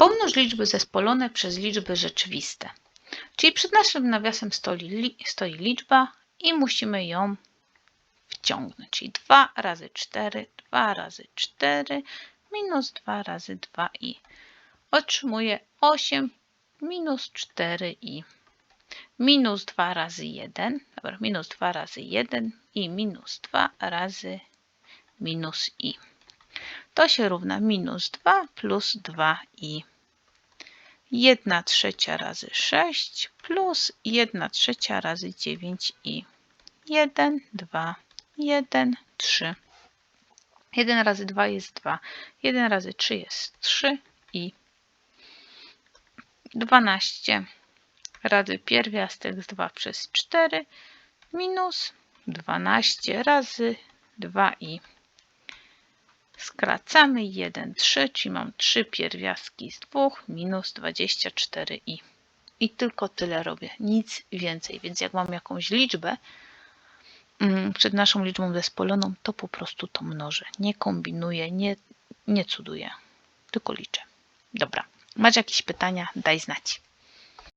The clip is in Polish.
Pomnóż liczby zespolone przez liczby rzeczywiste. Czyli przed naszym nawiasem stoi, stoi liczba i musimy ją wciągnąć. Czyli 2 razy 4, 2 razy 4 minus 2 razy 2i. Otrzymuję 8 minus 4i. Minus 2 razy 1, dobra, minus 2 razy 1 i minus 2 razy minus i. To się równa minus 2 plus 2i. 1 trzecia razy 6 plus 1 trzecia razy 9i. 1, 2, 1, 3. 1 razy 2 jest 2. 1 razy 3 jest 3 i 12 razy pierwiastek z 2 przez 4 minus 12 razy 2i. Skracamy 1 3, czyli mam 3 pierwiastki z 2 minus 24i. I tylko tyle robię, nic więcej. Więc jak mam jakąś liczbę mm, przed naszą liczbą zespoloną, to po prostu to mnożę. Nie kombinuję, nie, nie cuduję, tylko liczę. Dobra, masz jakieś pytania? Daj znać.